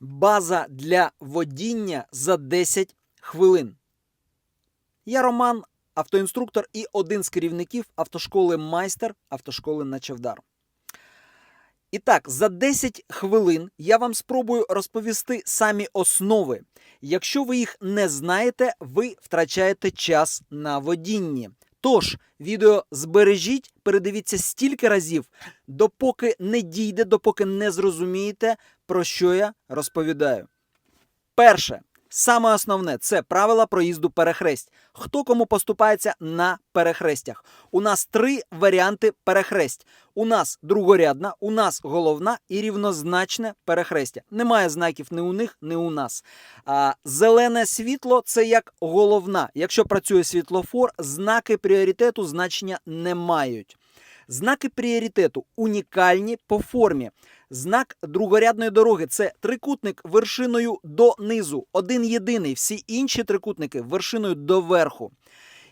База для водіння за 10 хвилин. Я Роман, автоінструктор і один з керівників автошколи майстер автошколи на Чавдар. І так, за 10 хвилин я вам спробую розповісти самі основи. Якщо ви їх не знаєте, ви втрачаєте час на водінні. Тож, відео збережіть, передивіться стільки разів, допоки не дійде, допоки не зрозумієте, про що я розповідаю. Перше, саме основне це правила проїзду перехресть. Хто кому поступається на перехрестях? У нас три варіанти перехресть. У нас другорядна, у нас головна і рівнозначне перехрестя. Немає знаків ні у них, ні у нас. А, зелене світло це як головна. Якщо працює світлофор, знаки пріоритету значення не мають. Знаки пріоритету унікальні по формі. Знак другорядної дороги це трикутник вершиною донизу. Один єдиний. Всі інші трикутники вершиною доверху.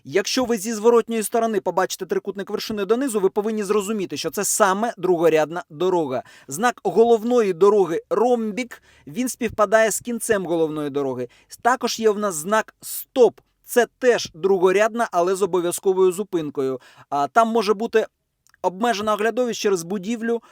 Якщо ви зі зворотньої сторони побачите трикутник вершиною донизу, ви повинні зрозуміти, що це саме другорядна дорога. Знак головної дороги ромбік він співпадає з кінцем головної дороги. Також є в нас знак стоп. Це теж другорядна, але з обов'язковою зупинкою. А там може бути обмежена оглядовість через будівлю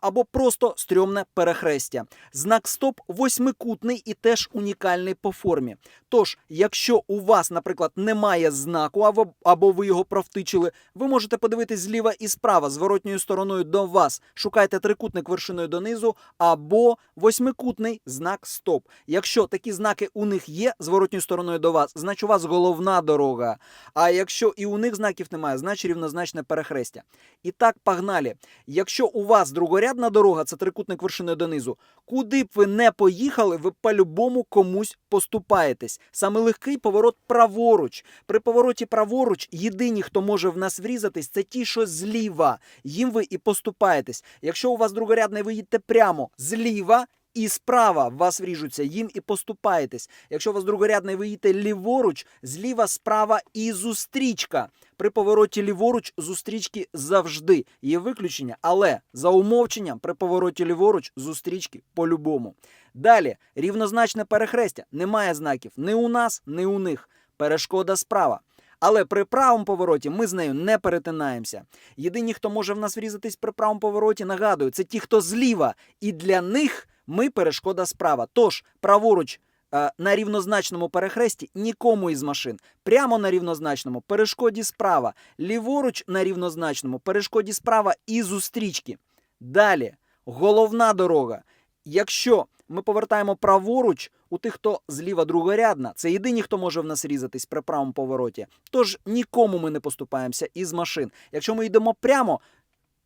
або просто стрьомне перехрестя. Знак стоп восьмикутний і теж унікальний по формі. Тож, якщо у вас, наприклад, немає знаку, або, або ви його провтичили, ви можете подивитись зліва і справа, зворотньою стороною до вас. Шукайте трикутник вершиною донизу або восьмикутний знак стоп. Якщо такі знаки у них є зворотньою стороною до вас, значить у вас головна дорога. А якщо і у них знаків немає, значить рівнозначне перехрестя. І так, погнали. Якщо у вас другорядна дорога, це трикутник вершини донизу, куди б ви не поїхали, ви по-любому комусь поступаєтесь. Саме легкий поворот праворуч. При повороті праворуч єдині, хто може в нас врізатись, це ті, що зліва. Їм ви і поступаєтесь. Якщо у вас другорядний, ви їдете прямо зліва. І справа вас вріжуться, їм і поступаєтесь. Якщо у вас другорядний, ви їдете ліворуч, зліва, справа і зустрічка. При повороті ліворуч зустрічки завжди є виключення, але за умовченням при повороті ліворуч зустрічки по-любому. Далі рівнозначне перехрестя. Немає знаків ні у нас, ні у них. Перешкода справа. Але при правому повороті ми з нею не перетинаємося. Єдині, хто може в нас врізатись при правому повороті, нагадую, це ті, хто зліва, і для них ми перешкода справа. Тож праворуч е, на рівнозначному перехресті нікому із машин. Прямо на рівнозначному перешкоді справа. Ліворуч на рівнозначному перешкоді справа і зустрічки. Далі головна дорога. Якщо ми повертаємо праворуч, у тих, хто зліва другорядна, це єдині, хто може в нас різатись при правому повороті. Тож нікому ми не поступаємося із машин. Якщо ми йдемо прямо,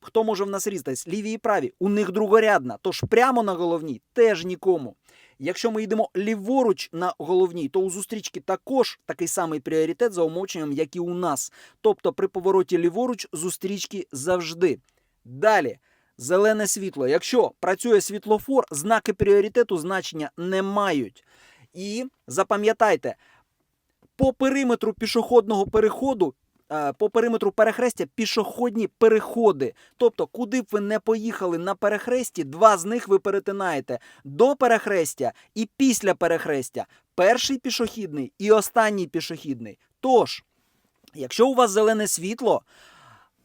хто може в нас різатись? Ліві і праві. У них другорядна. Тож прямо на головній теж нікому. Якщо ми йдемо ліворуч на головній, то у зустрічки також такий самий пріоритет за умовченням, як і у нас. Тобто при повороті ліворуч зустрічки завжди. Далі. Зелене світло. Якщо працює світлофор, знаки пріоритету значення не мають. І запам'ятайте, по периметру пішохідного переходу, по периметру перехрестя пішохідні переходи. Тобто, куди б ви не поїхали на перехресті, два з них ви перетинаєте до перехрестя і після перехрестя. Перший пішохідний і останній пішохідний. Тож, якщо у вас зелене світло,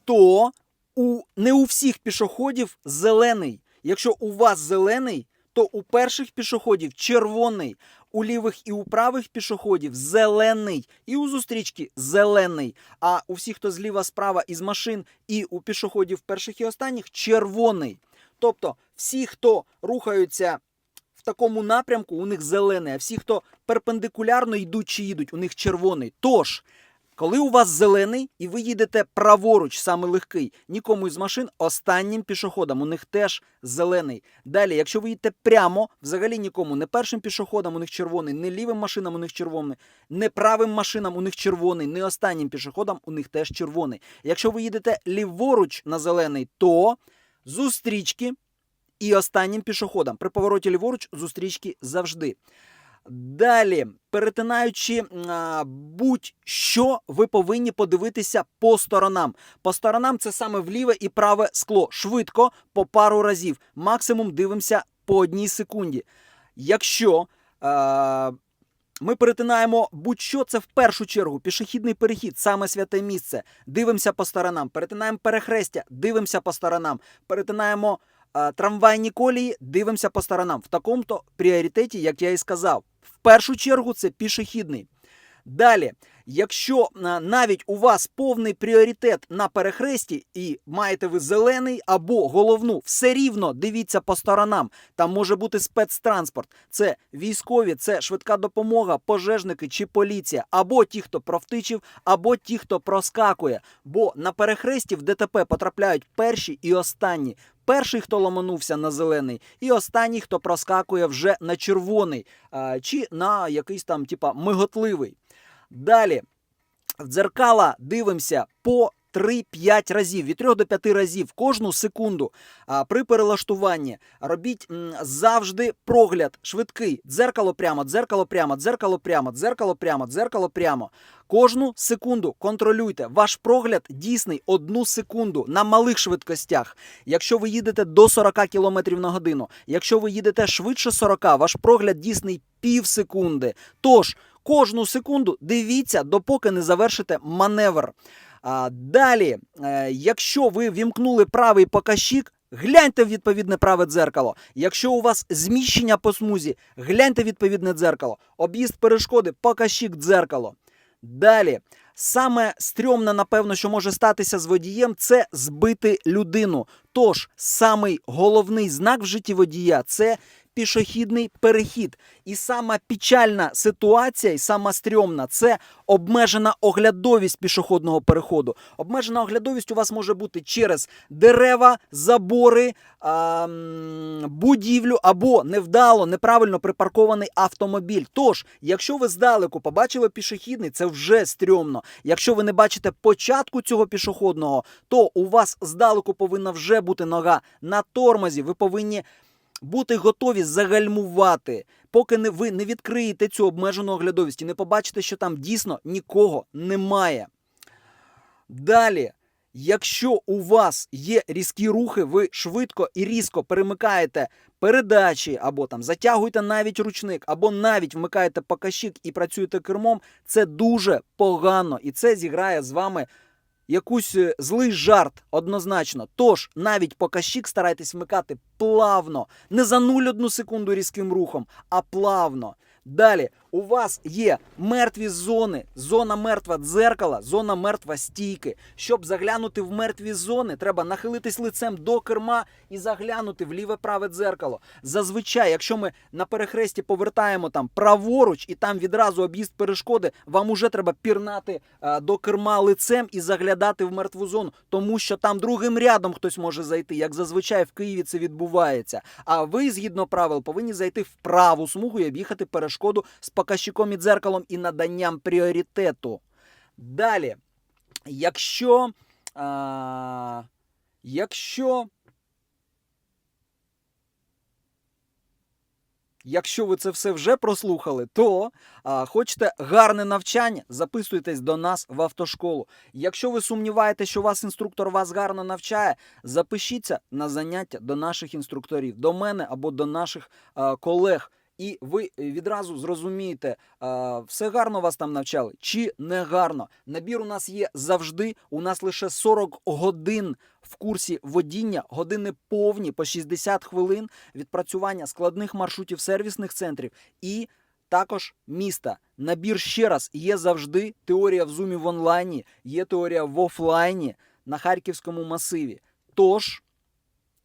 то у не у всіх пішоходів зелений. Якщо у вас зелений, то у перших пішоходів червоний, у лівих і у правих пішоходів зелений, і у зустрічки зелений. А у всіх, хто зліва, справа із машин, і у пішоходів перших і останніх червоний. Тобто, всі, хто рухаються в такому напрямку, у них зелений, а всі, хто перпендикулярно йдуть чи їдуть, у них червоний. Тож. Коли у вас зелений і ви їдете праворуч, саме легкий, нікому із машин останнім пішоходом, у них теж зелений. Далі, якщо ви їдете прямо, взагалі нікому, не першим пішоходом у них червоний, не лівим машинам у них червоний, не правим машинам у них червоний, не останнім пішоходом у них теж червоний. Якщо ви їдете ліворуч на зелений, то зустрічки і останнім пішоходом. При повороті ліворуч зустрічки завжди. Далі, перетинаючи а, будь-що, ви повинні подивитися по сторонам. По сторонам це саме вліве і праве скло. Швидко по пару разів. Максимум дивимося по одній секунді. якщо е, ми перетинаємо будь-що, це в першу чергу пішохідний перехід, саме святе місце. Дивимося по сторонам, перетинаємо перехрестя, дивимося по сторонам, перетинаємо трамвайні колії, дивимося по сторонам. В такому-то пріоритеті, як я і сказав, першу чергу це пішохідний. Далі, якщо навіть у вас повний пріоритет на перехресті і маєте ви зелений або головну, все рівно дивіться по сторонам. Там може бути спецтранспорт. Це військові, це швидка допомога, пожежники чи поліція, або ті, хто провтичив, або ті, хто проскакує. Бо на перехресті в ДТП потрапляють перші і останні. Перший, хто ломанувся на зелений, і останній, хто проскакує вже на червоний, а, чи на якийсь там, типа, миготливий. Далі в дзеркала дивимося по 3-5 разів, від 3 до 5 разів кожну секунду. А при перелаштуванні робіть м, завжди прогляд швидкий. Дзеркало прямо, дзеркало прямо, дзеркало прямо, дзеркало прямо, дзеркало прямо. Кожну секунду контролюйте. Ваш прогляд дійсний одну секунду на малих швидкостях. Якщо ви їдете до 40 км на годину, якщо ви їдете швидше 40, ваш прогляд дійсний пів секунди. Тож кожну секунду дивіться, допоки не завершите маневр. А, далі, е, якщо ви вімкнули правий показчик, гляньте в відповідне праве дзеркало. Якщо у вас зміщення по смузі, гляньте відповідне дзеркало. Об'їзд перешкоди, показчик дзеркало. Далі, саме стрьомне, напевно, що може статися з водієм, це збити людину. Тож, самий головний знак в житті водія це пішохідний перехід. І сама печальна ситуація, і сама стрьомна це обмежена оглядовість пішохідного переходу. Обмежена оглядовість у вас може бути через дерева, забори, будівлю або невдало, неправильно припаркований автомобіль. Тож, якщо ви здалеку побачили пішохідний, це вже стрьомно. Якщо ви не бачите початку цього пішохідного, то у вас здалеку повинна вже бути нога на тормозі. Ви повинні бути готові загальмувати, поки не ви не відкриєте цю обмежену оглядовість і не побачите, що там дійсно нікого немає. Далі, якщо у вас є різкі рухи, ви швидко і різко перемикаєте передачі, або там затягуєте навіть ручник, або навіть вмикаєте показчик і працюєте кермом, це дуже погано, і це зіграє з вами якусь е, злий жарт однозначно. Тож навіть покащик старайтесь вмикати плавно, не за 0,1 секунду різким рухом, а плавно. Далі у вас є мертві зони, зона мертва дзеркала, зона мертва стійки. Щоб заглянути в мертві зони, треба нахилитись лицем до керма і заглянути в ліве праве дзеркало. Зазвичай, якщо ми на перехресті повертаємо там праворуч і там відразу об'їзд перешкоди, вам уже треба пірнати а, до керма лицем і заглядати в мертву зону, тому що там другим рядом хтось може зайти, як зазвичай в Києві це відбувається. А ви, згідно правил, повинні зайти в праву смугу і об'їхати перешкоду з показчиком і дзеркалом і наданням пріоритету. Далі, якщо. А, якщо. Якщо ви це все вже прослухали, то а, хочете гарне навчання, записуйтесь до нас в автошколу. Якщо ви сумніваєте, що вас інструктор вас гарно навчає, запишіться на заняття до наших інструкторів, до мене або до наших а, колег. І ви відразу зрозумієте, все гарно вас там навчали чи не гарно. Набір у нас є завжди. У нас лише 40 годин в курсі водіння, години повні по 60 хвилин відпрацювання складних маршрутів сервісних центрів і також міста. Набір ще раз є завжди. Теорія в зумі в онлайні, є теорія в офлайні на харківському масиві. Тож.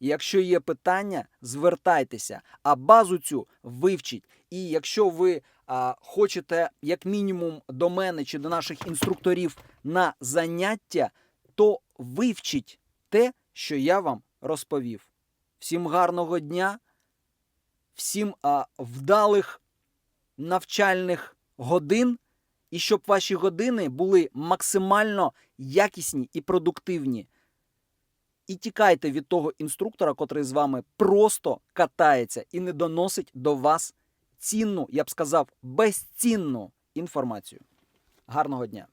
Якщо є питання, звертайтеся, а базу цю вивчіть. І якщо ви а, хочете, як мінімум, до мене чи до наших інструкторів на заняття, то вивчіть те, що я вам розповів. Всім гарного дня, всім а, вдалих навчальних годин, і щоб ваші години були максимально якісні і продуктивні. І тікайте від того інструктора, котрий з вами просто катається і не доносить до вас цінну, я б сказав, безцінну інформацію. Гарного дня!